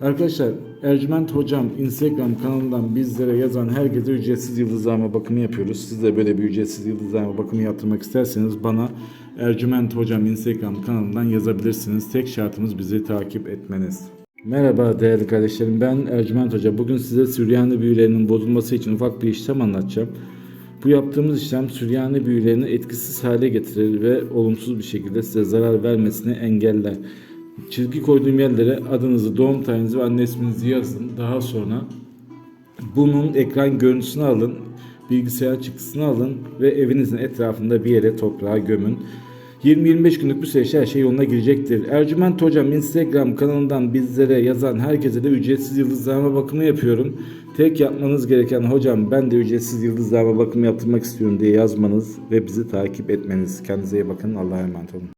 Arkadaşlar Ercüment Hocam Instagram kanalından bizlere yazan herkese ücretsiz yıldızlama bakımı yapıyoruz. Siz de böyle bir ücretsiz yıldızlama bakımı yaptırmak isterseniz bana Ercüment Hocam Instagram kanalından yazabilirsiniz. Tek şartımız bizi takip etmeniz. Merhaba değerli kardeşlerim ben Ercüment Hoca. Bugün size Süryani büyülerinin bozulması için ufak bir işlem anlatacağım. Bu yaptığımız işlem Süryani büyülerini etkisiz hale getirir ve olumsuz bir şekilde size zarar vermesini engeller. Çizgi koyduğum yerlere adınızı, doğum tarihinizi ve anne isminizi yazın. Daha sonra bunun ekran görüntüsünü alın, bilgisayar çıktısını alın ve evinizin etrafında bir yere toprağa gömün. 20-25 günlük bir süreçte her şey yoluna girecektir. Ercüment Hocam Instagram kanalından bizlere yazan herkese de ücretsiz yıldızlama bakımı yapıyorum. Tek yapmanız gereken hocam ben de ücretsiz yıldızlama bakımı yaptırmak istiyorum diye yazmanız ve bizi takip etmeniz. Kendinize iyi bakın. Allah'a emanet olun.